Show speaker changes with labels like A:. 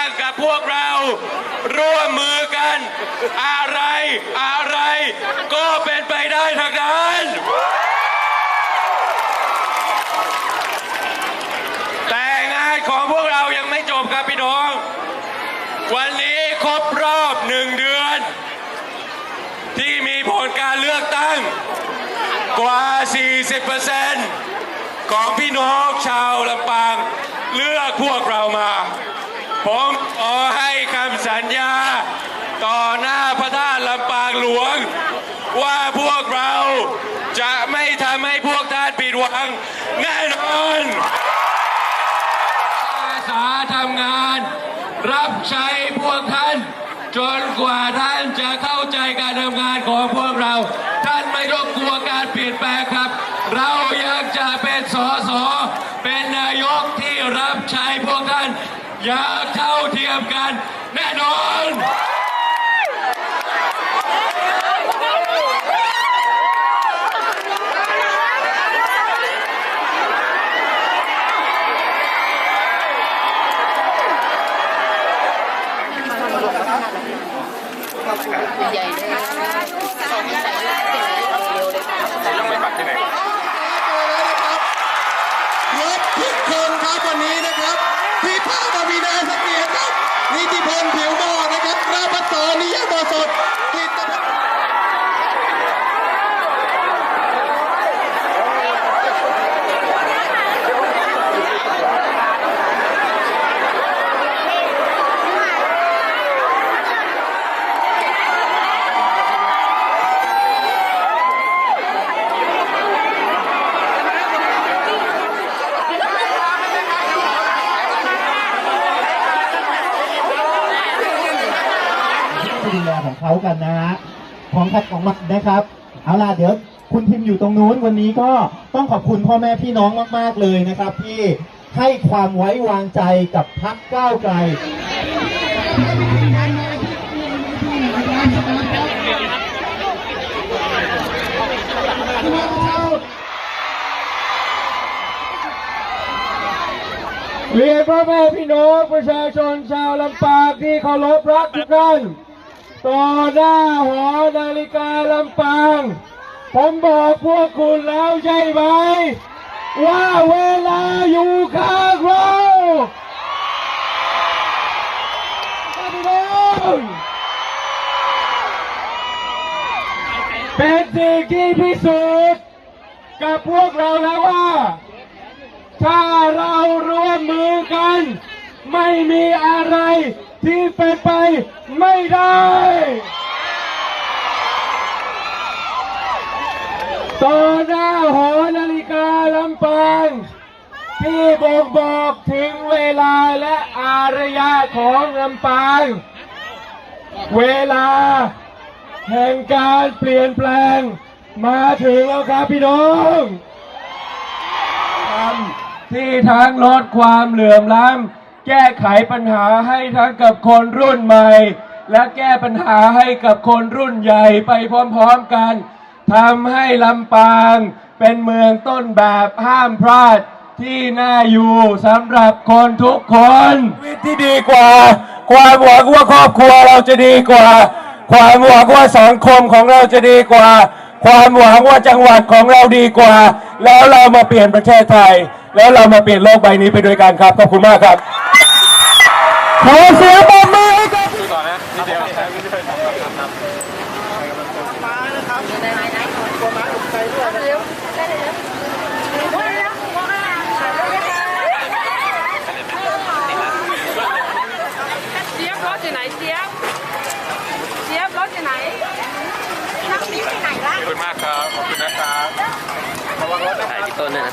A: างกับพวกเรา ร่วมมือกัน อะไรอะไร ก็เป็นไปได้ทั้งนั้นแต่งานของพวกเรายังไม่จบครับพี่น้อง วันนี้ครบรอบหนึ่งเดือน ที่มีผลการเลือกตั้ง กว่า 40%ของพี่น้องชาวลำปางเลือกพวกเรามา ผมขอให้คำสัญญา ต่อหน้าพระธาตุลำปางหลวง ว่าพวกเราจะไม่ทำให้พวกท่านผิดหวังแน่นอนอาสาทำงาน รับใช้พวกท่าน จนกว่าท่านจะเข้าใจการทำงานของพวกเรา ท่านไม่ต้องกลัวการเปลี่ยนแปลงครับ เรายังจะเป็นสสเป็นนายกที่รับใช้พวกท่านอย่า ยมกันแน่นอน
B: ใหญ่เลยสองใส่เร็วเลยค่ะ
C: รถทุกคนครับวันนี้นะครับ พี่ภาควีนาเสถียรครับ นิติพลผิวหมอนะครับราพัฒนิยมสดกิตพัฒน์
D: ที่ดูแล ของเขากันนะฮะของขัดของมันนะครับ เอาล่ะเดี๋ยวคุณพิมพ์อยู่ตรงนู้นวันนี้ก็ต้องขอบคุณพ่อแม่พี่น้องมากๆเลยนะครับ ที่ให้ความไว้วางใจกับพักก้าวไกล
E: เรียนพ่อแม่พี่น้องประชาชนชาวลำปางที่เคารพรักทุกท่าน ต่อหน้าหอนาฬิกาลำปาง ผมบอกพวกคุณแล้วใช่ไหม ว่าเวลาอยู่ข้างเราเป็นสิ่งที่พิสูจน์กับพวกเราแล้วว่า ถ้าเราร่วมมือกัน ไม่มีอะไร ที่เป็นไปไม่ได้ ต่อหน้าหอนาฬิกาลำปางที่บ่งบอกถึงเวลาและอารยะของลำปาง เวลาแห่งการเปลี่ยนแปลง มาถึงแล้วครับพี่น้องทำที่ทั้งลดความเหลื่อมล้ำ แก้ไขปัญหาให้ทั้งกับคนรุ่นใหม่ และแก้ปัญหาให้กับคนรุ่นใหญ่ไปพร้อมๆกันทำให้ลำปางเป็นเมืองต้นแบบห้ามพลาดที่น่าอยู่สำหรับคนทุกคนชีวิตที่ดีกว่า ความหวังว่าครอบครัวเราจะดีกว่า ความหวังว่าสังคมของเราจะดีกว่า ความหวังว่าจังหวัดของเราดีกว่า แล้วเรามาเปลี่ยนประเทศไทย แล้วเรามาเปลี่ยนโลกใบนี้ไปด้วยกันครับขอบคุณมากครับ ขอเสียงปรบมือให้กับ
F: เจี๊ยบรถอยู่ไหนเจี๊ยบเจี๊ยบรถอยู่ไหนน้ำนี้ไปไหนล่ะ
A: ขอบคุณมากครับขอบคุณนะครับ
G: ถ่ายที่ต้นด้วยนะ